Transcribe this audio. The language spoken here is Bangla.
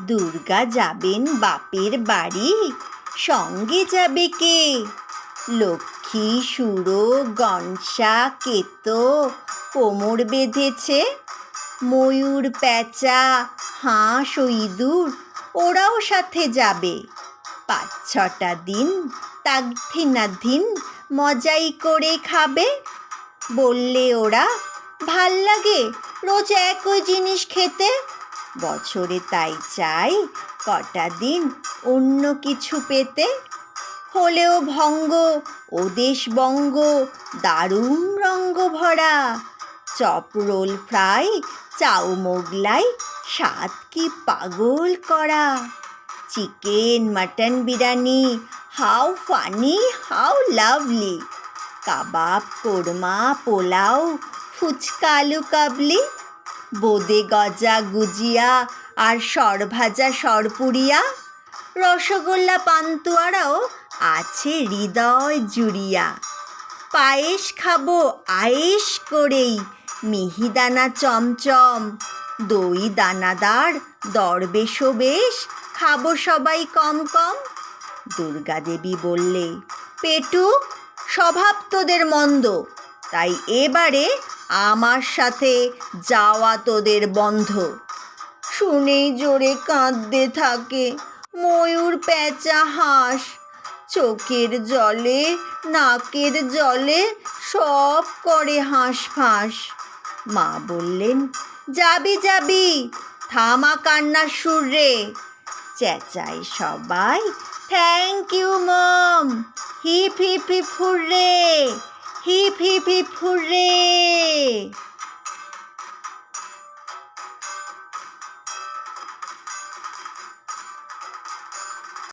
দুর্গা যাবেন বাপের বাড়ি, সঙ্গে যাবে কে? লক্ষ্মী, সুরো, গনসা, কেতো, কোমর বেঁধেছে, ময়ূর, প্যাঁচা, হাঁস ও ইঁদুর, ওরাও সাথে যাবে। পাঁচ ছটা দিন, তাগথিনাধিন, মজাই করে খাবে। বললে ওরা, ভালো লাগে, রোজ একই জিনিস খেতে। বছরে তাই চাই কটা দিন অন্য কিছু পেতে। হলেও ভঙ্গ ওদেশ বঙ্গ, দারুণ রঙ্গ ভরা। Chop roll fry, chow Mughlai, স্বাদ কি পাগল করা। Chicken, mutton biryani how funny how lovely. Kebab, korma, pulao, phuchka aloo kabli বোদে গজা গুজিয়া, আর সরভাজা সরপুরিয়া। রসগোল্লা পান্তুয়ারাও আছে হৃদয় জুড়িয়া। পায়েস খাব আয়েস করেই মিহিদানা চমচম। দই দানাদার দরবেশও বেশ খাব সবাই কম কম। দুর্গাদেবী বললে, পেটু, স্বভাব তোদের মন্দ। তাই এবারে আমার সাথে যাওয়া তোদের বন্ধ। শুনেই জোরে কাঁদতে থাকে ময়ূর প্যাঁচা হাঁস। চোখের জলে, নাকের জলে সব করে হাঁস ফাঁস। মা বললেন, যাবি যাবি, থামা কান্নার সুর রে। চেঁচাই সবাই thank you mom hip hip hip, hurray. Hip hip hip hurray